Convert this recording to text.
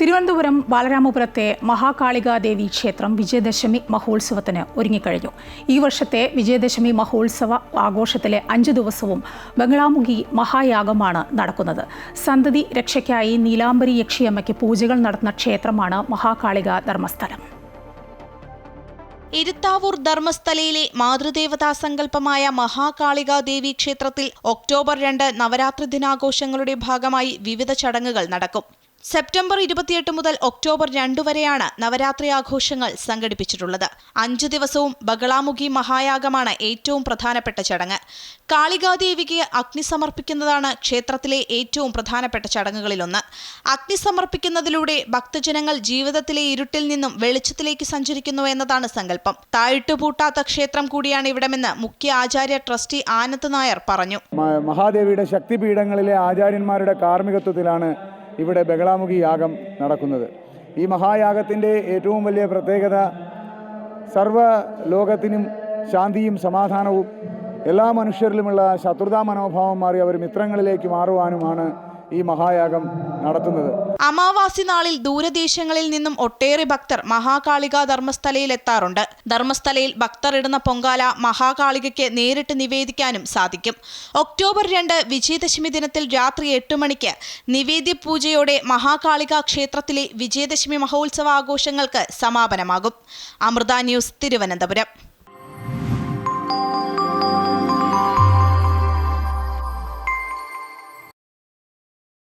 തിരുവനന്തപുരം ബാലരാമപുരത്തെ മഹാകാളികാദേവി ക്ഷേത്രം വിജയദശമി മഹോത്സവത്തിന് ഒരുങ്ങിക്കഴിഞ്ഞു. ഈ വർഷത്തെ വിജയദശമി മഹോത്സവ ആഘോഷത്തിലെ അഞ്ച് ദിവസവും ബംഗ്ലാമുഖി മഹായാഗമാണ് നടക്കുന്നത്. സന്തതി രക്ഷയ്ക്കായി നീലാംബരി യക്ഷിയമ്മയ്ക്ക് പൂജകൾ നടത്തുന്ന ക്ഷേത്രമാണ് മഹാകാളിക ധർമ്മസ്ഥലം. ഇരുത്താവൂർ ധർമ്മസ്ഥലയിലെ മാതൃദേവതാ സങ്കല്പമായ മഹാകാളികാ ദേവി ക്ഷേത്രത്തിൽ ഒക്ടോബർ രണ്ട് നവരാത്രി ദിനാഘോഷങ്ങളുടെ ഭാഗമായി വിവിധ ചടങ്ങുകൾ നടക്കും. സെപ്റ്റംബർ ഇരുപത്തിയെട്ട് മുതൽ ഒക്ടോബർ രണ്ടു വരെയാണ് നവരാത്രി ആഘോഷങ്ങൾ സംഘടിപ്പിച്ചിട്ടുള്ളത്. അഞ്ചു ദിവസവും ബഗളാമുഖി മഹായാഗമാണ് ഏറ്റവും പ്രധാനപ്പെട്ട ചടങ്ങ്. കാളികാദേവിക്ക് അഗ്നി സമർപ്പിക്കുന്നതാണ് ക്ഷേത്രത്തിലെ ഏറ്റവും പ്രധാനപ്പെട്ട ചടങ്ങുകളിലൊന്ന്. അഗ്നി സമർപ്പിക്കുന്നതിലൂടെ ഭക്തജനങ്ങൾ ജീവിതത്തിലെ ഇരുട്ടിൽ നിന്നും വെളിച്ചത്തിലേക്ക് സഞ്ചരിക്കുന്നു എന്നതാണ് സങ്കല്പം. താഴിട്ടുപൂട്ടാത്ത ക്ഷേത്രം കൂടിയാണ് ഇവിടമെന്ന് മുഖ്യ ആചാര്യ ട്രസ്റ്റി ആനന്ദ് നായർ പറഞ്ഞു. മഹാദേവിയുടെ ശക്തിപീഠങ്ങളിലെ ആചാര്യന്മാരുടെ കാർമ്മികത്വത്തിലാണ് ഇവിടെ ബഹളാമുഖി യാഗം നടക്കുന്നത്. ഈ മഹായാഗത്തിന്റെ ഏറ്റവും വലിയ പ്രത്യേകത സർവ ലോകത്തിനും ശാന്തിയും സമാധാനവും എല്ലാ മനുഷ്യരിലുമുള്ള ശത്രുതാ മനോഭാവം മാറി അവർ മിത്രങ്ങളിലേക്ക് മാറുവാനുമാണ് ഈ മഹായാഗം നടത്തുന്നത്. അമാവാസി നാളിൽ ദൂരദേശങ്ങളിൽ നിന്നും ഒട്ടേറെ ഭക്തർ മഹാകാളിക ധർമ്മസ്ഥലയിൽ എത്താറുണ്ട് ധർമ്മസ്ഥലയിൽ ഭക്തർ ഇടുന്ന പൊങ്കാല മഹാകാളികയ്ക്ക് നേരിട്ട് നിവേദിക്കാനും സാധിക്കും. ഒക്ടോബർ രണ്ട് വിജയദശമി ദിനത്തിൽ രാത്രി എട്ട് മണിക്ക് നിവേദ്യ പൂജയോടെ മഹാകാളിക ക്ഷേത്രത്തിലെ വിജയദശമി മഹോത്സവ ആഘോഷങ്ങൾക്ക് സമാപനമാകും. അമൃത ന്യൂസ് തിരുവനന്തപുരം.